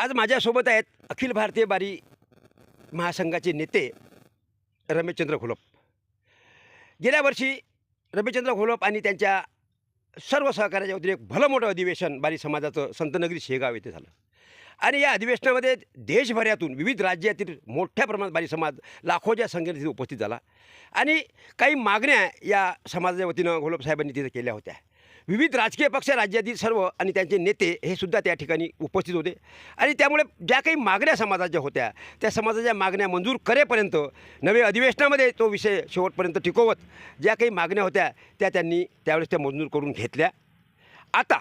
आज माझ्यासोबत आहेत अखिल भारतीय बारी महासंघाचे नेते रमेशचंद्र घोलप. गेल्या वर्षी रमेशचंद्र घोलप आणि त्यांच्या सर्व सहकार्याच्या वतीने एक भलं मोठं अधिवेशन बारी समाजाचं संतनगरी शेगाव येथे झालं. आणि या अधिवेशनामध्ये देशभरातून विविध राज्यातील मोठ्या प्रमाणात बारी समाज लाखोच्या संख्येने तिथे उपस्थित झाला. आणि काही मागण्या या समाजाच्या वतीनं घोलप साहेबांनी तिथे केल्या होत्या. विविध राजकीय पक्ष राज्यातील सर्व आणि त्यांचे नेते हे सुद्धा त्या ठिकाणी उपस्थित होते. आणि त्यामुळे ज्या काही मागण्या समाजाच्या होत्या त्या समाजाच्या मागण्या मंजूर करेपर्यंत नवे अधिवेशनामध्ये तो विषय शेवटपर्यंत टिकवत ज्या काही मागण्या होत्या त्या त्यांनी त्यावेळेस त्या मंजूर करून घेतल्या. आता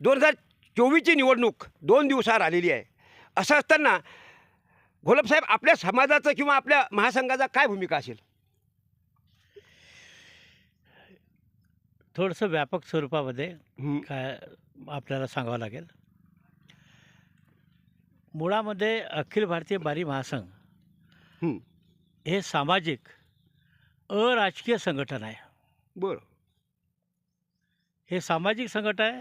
दोन हजार चोवीसची निवडणूक दोन दिवसावर आलेली आहे. असं असताना घोलपसाहेब आपल्या समाजाचं किंवा आपल्या महासंघाचा काय भूमिका असेल? थोडंसं व्यापक स्वरूपामध्ये काय आपल्याला सांगावं लागेल मुळामध्ये अखिल भारतीय बारी महासंघ हं. सामाजिक अराजकीय संघटन आहे बरं हे सामाजिक संघटन आहे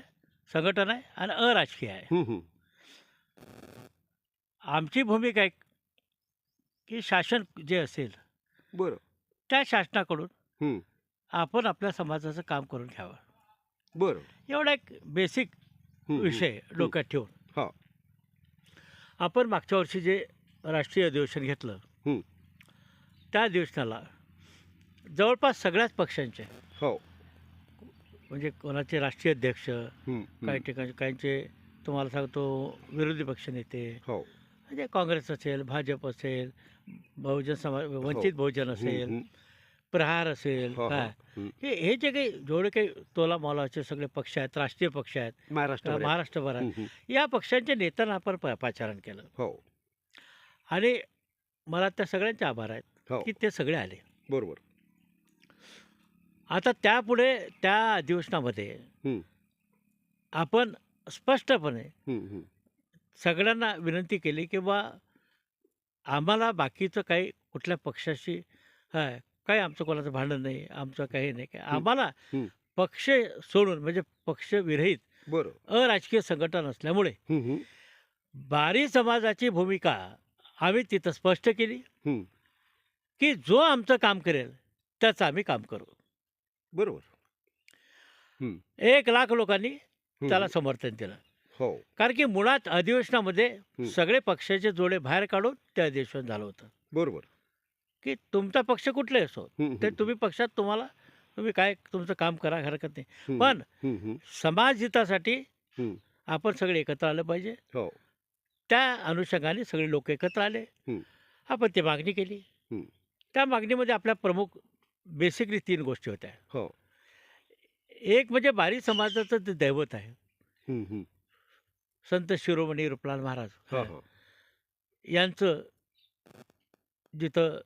संघटन आहे आणि अराजकीय आहे. आमची भूमिका आहे की शासन जे असेल बरं त्या शासनाकडून. आपण आपल्या समाजाचं काम करून घ्यावं बरं एवढा एक बेसिक हं, हं. विषय डोक्यात ठेवून हो. आपण मागच्या वर्षी जे राष्ट्रीय अधिवेशन घेतलं हं. त्या अधिवेशनाला जवळपास सगळ्याच पक्षांचे हो म्हणजे कोणाचे राष्ट्रीय अध्यक्ष हं, हं. काही ठिकाणी काहींचे तुम्हाला सांगतो विरोधी पक्षनेते हो म्हणजे काँग्रेस असेल भाजप असेल बहुजन समाज वंचित बहुजन हं, असेल हं. प्रहार असेल हो, हो. काय हं. हे हे जे काही जेवढे काही तोला मोलाचे सगळे पक्ष आहेत राष्ट्रीय पक्ष आहेत महाराष्ट्र महाराष्ट्रभरात हं, हं. या पक्षांच्या नेत्यांना आपण प- पाचारण केलं हो आणि मला त्या सगळ्यांचे आभार आहेत हो की ते सगळे आले बरोबर आता त्यापुढे त्या अधिवेशनामध्ये हं. आपण स्पष्टपणे हं, हं. सगळ्यांना विनंती केली की बा आम्हाला बाकीचं काही कुठल्या पक्षाशी हाय काही आमचं कोणाचं भांडण नाही आमचं काही नाही. काय आम्हाला. पक्ष सोडून म्हणजे पक्षविरहित बरं अराजकीय संघटन असल्यामुळे. बारी समाजाची भूमिका आम्ही तिथं स्पष्ट केली. की जो आमचं काम करेल त्याचं आम्ही काम करू. बरोबर. एक लाख लोकांनी त्याला. समर्थन दिलं. हो. कारण की मुळात अधिवेशनामध्ये. सगळे पक्षाचे जोडे बाहेर काढून ते अधिवेशन झालं होतं. बरोबर. की तुमचा पक्ष कुठलाही असो ते. तुम्ही पक्षात तुम्हाला तुम्ही काय तुमचं काम करा हरकत नाही पण. समाज हितासाठी. आपण सगळे एकत्र आलं पाहिजे हो त्या अनुषंगाने सगळे लोक एकत्र आले. आपण ती मागणी केली. त्या मागणीमध्ये आपल्या प्रमुख बेसिकली तीन गोष्टी होत्या हो एक म्हणजे बारी समाजाचं ते दैवत आहे. संत शिरोमणी रुपलाल महाराज हो हो यांचं जिथं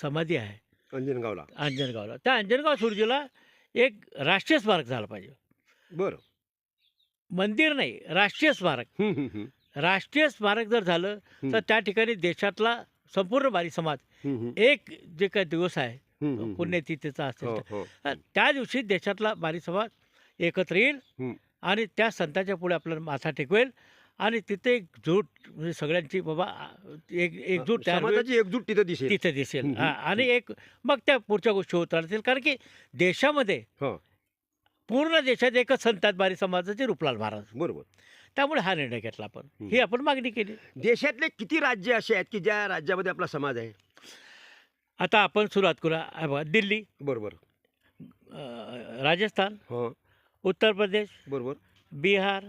समाधी आहे अंजनगावला अंजनगावला त्या अंजनगाव सुरजीला एक राष्ट्रीय स्मारक झालं पाहिजे बरं मंदिर नाही राष्ट्रीय स्मारक. राष्ट्रीय स्मारक जर झालं. तर त्या ठिकाणी देशातला संपूर्ण बारी समाज. एक जे काही दिवस आहे. पुण्यतिथीचा असेल हो तर, हो त्या दिवशी देशातला बारी समाज एकत्र येईल. आणि त्या संतांच्या पुढे आपल्याला माथा टेकवेल आणि तिथे एक जूट म्हणजे सगळ्यांची बाबा एक एकजूट समाजाची एकजूट तिथं दिसेल. तिथे दिसेल. आणि एक मग त्या पुढच्या गोष्टी होत राहतील. कारण की देशामध्ये हो. पूर्ण देशात एकच संत आहेत बारी समाजाचे रुपलाल महाराज. बरोबर. त्यामुळे हा निर्णय घेतला आपण. हं. आपण मागणी केली. देशातले किती राज्य असे आहेत की ज्या राज्यामध्ये आपला समाज आहे? आता आपण सुरुवात करूया. बघा दिल्ली बरोबर. राजस्थान हो. उत्तर प्रदेश बरोबर. बिहार.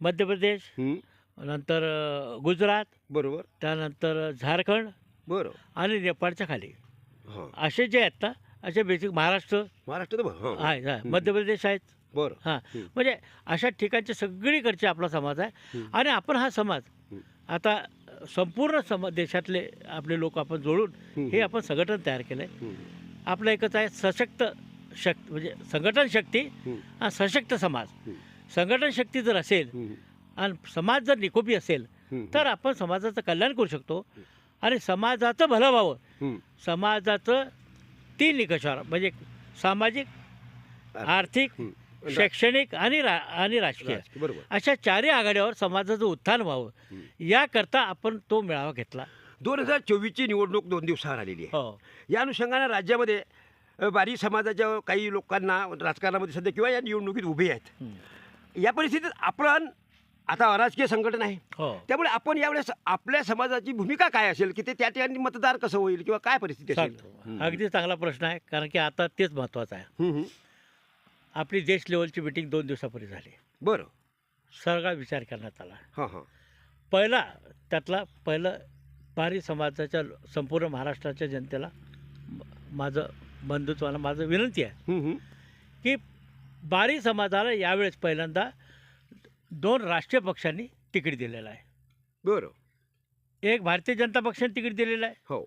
मध्य प्रदेश हं. नंतर अं, गुजरात बरोबर त्यानंतर झारखंड बरं आणि नेपाळच्या खाली हां असे जे आहेत ना असे बेसिक महाराष्ट्र महाराष्ट्र बरं. हां आहे हा. मध्य प्रदेश आहेत बरं हां हं. म्हणजे अशा ठिकाणचे सगळीकडचे आपला समाज आहे हं. आणि आपण हा समाज हं. आता संपूर्ण सम देशातले आपले लोक आपण जोडून हं, हे हं. आपण संघटन तयार केलं आहे हं. आपलं एकच आहे सशक्त शक्ती म्हणजे संघटन शक्ती हं. आणि सशक्त समाज हं. संघटन शक्ती जर असेल. आणि समाज जर निकोपी असेल. तर आपण समाजाचं कल्याण करू शकतो आणि समाजाचं भलं व्हावं. समाजाचं तीन निकषावर म्हणजे सामाजिक आर्थिक. शैक्षणिक आणि रा आणि राजकीय अशा चारही आघाड्यावर समाजाचं उत्थान व्हावं. याकरता आपण तो मेळावा घेतला दोन हजार चोवीसची निवडणूक दोन दिवसावर आलेली आहे हो या अनुषंगानं राज्यामध्ये बारी समाजाच्या काही लोकांना राजकारणामध्ये सध्या किंवा या निवडणुकीत उभे आहेत. या परिस्थितीत आपण आता अराजकीय संघटना आहे. हो. त्यामुळे आपण यावेळेस आपल्या समाजाची भूमिका काय असेल की ते त्या ठिकाणी मतदार कसं होईल किंवा काय परिस्थिती असेल? सांगतो. अगदी चांगला प्रश्न आहे कारण की आता तेच महत्त्वाचं आहे. आपली देश लेवलची मिटिंग दोन दिवसापूर्वी झाली. बरं. सगळा विचार करण्यात आला. हां हां. पहिला त्यातला पहिलं बारी समाजाच्या संपूर्ण महाराष्ट्राच्या जनतेला म- माझं बंधुत्वाला माझं विनंती आहे. की बारी समाजाला यावेळेस पहिल्यांदा दोन राष्ट्रीय पक्षांनी तिकीट दिलेलं आहे बरं एक भारतीय जनता पक्षाने तिकीट दिलेलं आहे हो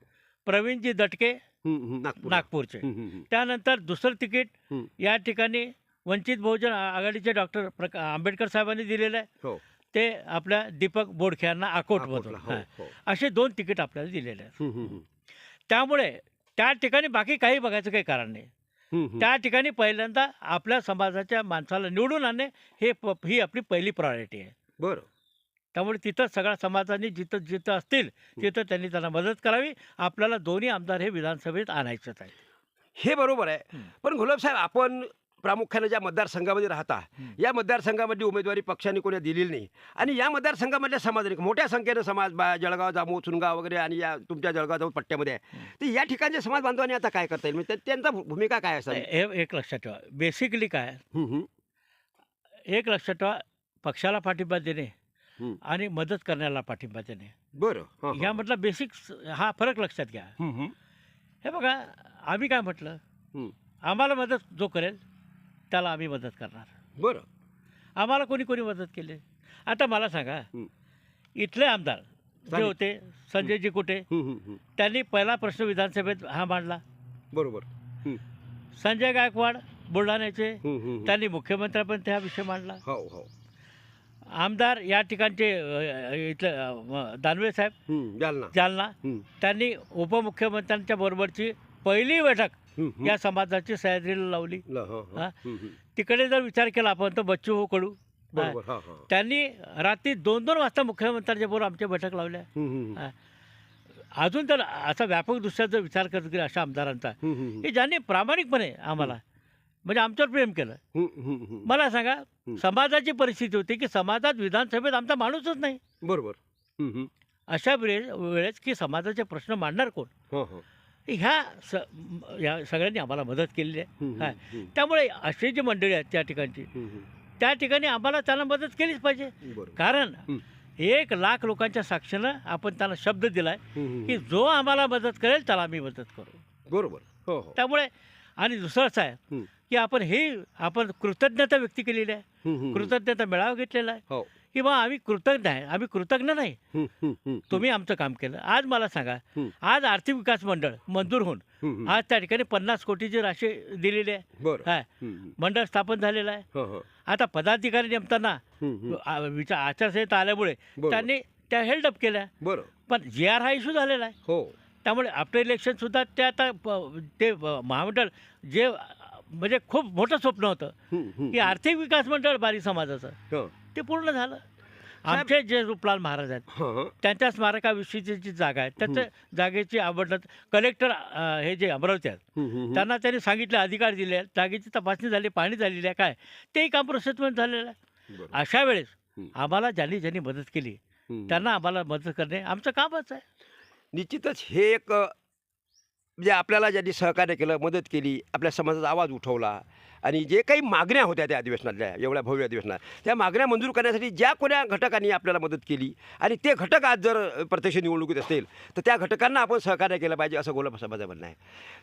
प्रवीणजी दटके. नागपूर नागपूरचे. त्यानंतर दुसरं तिकीट. या ठिकाणी वंचित बहुजन आघाडीचे डॉक्टर प्रका आंबेडकर साहेबांनी दिलेलं आहे हो ते आपल्या दीपक बोडखे यांना अकोटमधून अकोटला, हो, हां. हो. असे दोन तिकीट आपल्याला दिलेले आहेत. त्यामुळे त्या ठिकाणी बाकी काही बघायचं काही कारण नाही. त्या ठिकाणी पहिल्यांदा आपल्या समाजाच्या माणसाला निवडून आणणे हे प ही आपली पहिली प्रायोरिटी आहे. बरं. त्यामुळे तिथं सगळ्या समाजाने जिथं जिथं असतील तिथं त्यांनी त्यांना मदत करावी. आपल्याला दोन्ही आमदार हे विधानसभेत आणायचेच आहे हे बरोबर आहे. पण गुलाब साहेब आपण प्रामुख्याने ज्या मतदारसंघामध्ये राहता. या मतदारसंघामध्ये उमेदवारी पक्षाने कोणी दिलेली नाही आणि या मतदारसंघामधल्या समाजाने मोठ्या संख्येनं समाज बा जळगाव जामो सुनगाव वगैरे आणि या तुमच्या जळगाव जाऊ पट्ट्यामध्ये आहे. तर या ठिकाणच्या समाज बांधवांनी आता काय करता येईल म्हणजे त्या- त्यांचा भूमिका काय असावी हे एक लक्षात ठेवा बेसिकली काय. एक लक्षात ठेवा पक्षाला पाठिंबा देणे. आणि मदत करण्याला पाठिंबा देणे बरं. यामधला बेसिक हा फरक लक्षात घ्या हं, बघा आम्ही काय म्हटलं. आम्हाला मदत जो करेल त्याला आम्ही मदत करणार. बरं. आम्हाला कोणी कोणी मदत केली? आता मला सांगा हं. इथले आमदार जे होते संजयजी हं, हं, हं. त्यांनी पहिला प्रश्न विधानसभेत हा मांडला. बरोबर. हं, संजय गायकवाड बुलढाण्याचे हं, हं, हं. त्यांनी मुख्यमंत्र्यापर्यंत हा विषय मांडला. हो हो. आमदार या ठिकाणचे अ, इथले अ, म- दानवे साहेब हं, जालना. जालना हं, त्यांनी उपमुख्यमंत्र्यांच्या बरोबरची पहिली बैठक. या समाजाची सह्याद्रीला लावली हं. तिकडे जर विचार केला आपण तर बच्चू हो कडू त्यांनी रात्री दोन दोन वाजता मुख्यमंत्र्यांच्या बरोबर आमच्या बैठक लावल्या. अजून तर असा व्यापक दृष्ट्या जर विचार करत गेला अशा आमदारांचा. की ज्यांनी प्रामाणिकपणे आम्हाला म्हणजे आमच्यावर प्रेम केलं. मला सांगा. समाजाची परिस्थिती होती की समाजात विधानसभेत आमचा माणूसच नाही बरोबर. अशा वेळे वेळेस की समाजाचे प्रश्न मांडणार कोण. ह्या स या सगळ्यांनी आम्हाला मदत केलेली आहे हं. त्यामुळे अशी जी मंडळी आहेत त्या ठिकाणची. त्या ठिकाणी आम्हाला त्यांना मदत केलीच पाहिजे बरोबर कारण हं. एक लाख लोकांच्या साक्षीनं आपण त्यांना शब्द दिलाय की. जो आम्हाला मदत करेल त्याला आम्ही मदत करू बरोबर हो हो त्यामुळे आणि दुसरंच आहे हं. की आपण हे आपण कृतज्ञता व्यक्त केलेली आहे. कृतज्ञता मेळावा घेतलेला आहे हो की बा आम्ही कृतज्ञ आहे आम्ही कृतज्ञ नाही. तुम्ही आमचं काम केलं आज मला सांगा. आज आर्थिक विकास मंडळ मंजूर होऊन. आज त्या ठिकाणी पन्नास कोटीची राशी दिलेली आहे. मंडळ स्थापन झालेलं आहे आता पदाधिकारी नेमताना विचार आचारसंहिता आल्यामुळे बरोबर. त्यांनी त्या हेल्डअप केल्या बरं पण जे आर हा इश्यू झालेला आहे हो त्यामुळे आफ्टर इलेक्शन सुद्धा ते आता ते महामंडळ जे म्हणजे खूप मोठं स्वप्न होतं. की आर्थिक विकास मंडळ बारी समाजाचं. ते पूर्ण झालं आमचे जे रूपलाल महाराज आहेत. त्यांच्या स्मारकाविषयीची जी जागा आहे त्याच्या जागेची आवडलं कलेक्टर हे जे अमरावती आहेत. त्यांना त्यांनी सांगितले अधिकार दिले आहेत जागेची तपासणी झाली पाणी झालेली आहे काय तेही काम प्रोसेसमेंट झालेलं आहे. अशा वेळेस. आम्हाला ज्यांनी ज्यांनी मदत केली. त्यांना आम्हाला मदत करणे आमचं कामच आहे निश्चितच हे एक म्हणजे आपल्याला ज्यांनी सहकार्य केलं मदत केली आपल्या समाजाचा आवाज उठवला आणि जे काही मागण्या होत्या त्या अधिवेशनातल्या एवढ्या भव्य अधिवेशनात त्या मागण्या मंजूर करण्यासाठी ज्या कोण्या घटकांनी आपल्याला मदत केली आणि ते घटक आज जर प्रत्यक्ष निवडणुकीत असतील तर त्या घटकांना आपण सहकार्य केलं पाहिजे असं गोलाब साहेबांचं म्हणणं आहे.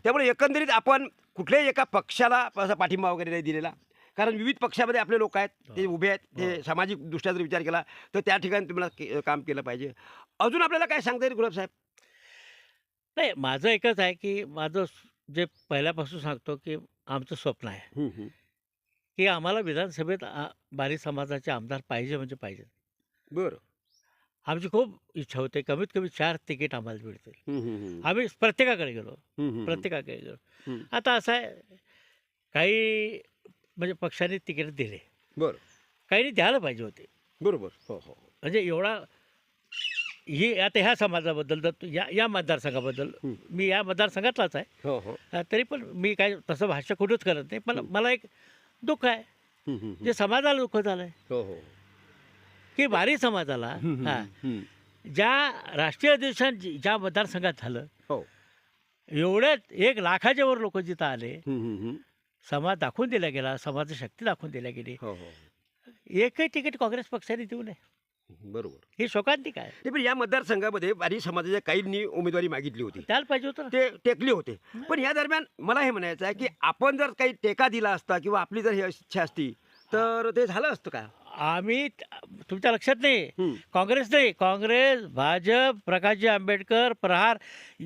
त्यामुळे एकंदरीत आपण कुठल्याही एका पक्षाला असा पाठिंबा वगैरे नाही दिलेला. कारण विविध पक्षामध्ये आपले लोक आहेत ते उभे आहेत ते सामाजिक दृष्ट्या जर विचार केला तर त्या ठिकाणी तुम्हाला के- काम केलं पाहिजे. अजून आपल्याला काय सांगता येईल गुलाब साहेब नाही माझं एकच आहे की माझं जे पहिल्यापासून सांगतो की आमचं स्वप्न आहे. हं, हं. की आम्हाला विधानसभेत बारी समाजाचे आमदार पाहिजे म्हणजे पाहिजे. बरं. आमची खूप इच्छा होते कमीत कमी चार तिकीट आम्हाला मिळतील. हं, हं, हं. आम्ही प्रत्येकाकडे गेलो. हं, हं, हं. प्रत्येकाकडे गेलो. हं. आता असं आहे काही म्हणजे पक्षाने तिकीट दिले. बरं. काहींनी द्यायला पाहिजे होते. बरोबर. हो हो. म्हणजे एवढा ही आता ह्या समाजाबद्दल जर या या मतदारसंघाबद्दल. मी या मतदारसंघातलाच आहे. हो हो. अ, तरी पण मी काय तसं भाष्य कुठंच करत नाही पण मला एक दुःख आहे. हम्म, हम्म, हम्म. जे समाजाला दुःख झालं आहे हो हो. की बारी समाजाला हम्म, हां. हम्म. ज्या राष्ट्रीय अधिवेशन जी- ज्या मतदारसंघात झालं हो. एवढ्यात एक लाखाच्या वर लोक जिथं आले हम्म, हम्म, हम्म. समाज दाखवून दिला गेला समाजाची शक्ती दाखवून दिल्या गेली. हो हो. एकही तिकीट काँग्रेस पक्षाने देऊ नये. बरोबर. ही शोकांतिक आहे. नाही, पण या मतदारसंघामध्ये बारी समाजाच्या काहींनी उमेदवारी मागितली होती. द्यायला पाहिजे होतं ना. ते टेकले होते. पण या दरम्यान मला हे म्हणायचं आहे की आपण जर काही टेका दिला असता किंवा आपली जर ही इच्छा असती तर ते झालं असतं का? आम्ही त- तुमच्या लक्षात नाही. काँग्रेस नाही. काँग्रेस भाजप प्रकाशजी आंबेडकर प्रहार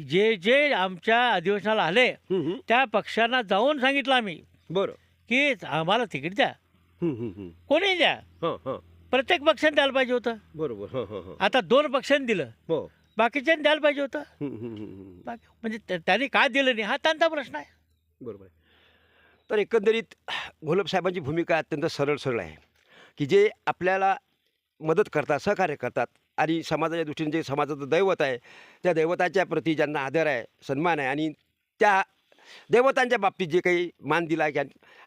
जे जे आमच्या अधिवेशनाला आले हम्म, हम्म. त्या पक्षांना जाऊन सांगितलं आम्ही बरं. की आम्हाला तिकीट द्या. हम्म, हम्म, हम्म. कोणी द्या? हं, हं. प्रत्येक पक्षाने द्यायला पाहिजे होतं. बरोबर हं, हं, हं. आता दोन पक्षांनी दिलं. हो. बाकीच्यांनी द्यायला पाहिजे होतं. बाकी म्हणजे त्या- त्यांनी काय दिलं नाही? हा त्यांचा प्रश्न आहे. बरोबर आहे. तर एकंदरीत घोलप साहेबांची भूमिका अत्यंत सरळ सरळ आहे. की जे आपल्याला मदत करतात सहकार्य करतात आणि समाजाच्या दृष्टीने जे समाजाचं दैवत आहे त्या दैवताच्या प्रती ज्यांना आदर आहे सन्मान आहे आणि त्या दैवतांच्या बाबतीत जे काही मान दिला की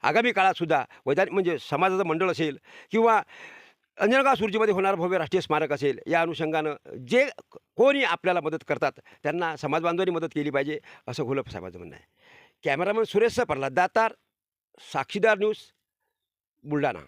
आगामी काळातसुद्धा वैधानिक म्हणजे समाजाचं मंडळ असेल किंवा अंजनगाव सुर्जीमध्ये होणारं भव्य राष्ट्रीय स्मारक असेल या अनुषंगानं जे कोणी आपल्याला मदत करतात त्यांना समाजबांधवांनी मदत केली पाहिजे असं घोलप साहेबांचं म्हणणं आहे. कॅमेरामन सुरेश प्रल्हाद दातार साक्षीदार न्यूज बुलढाणा.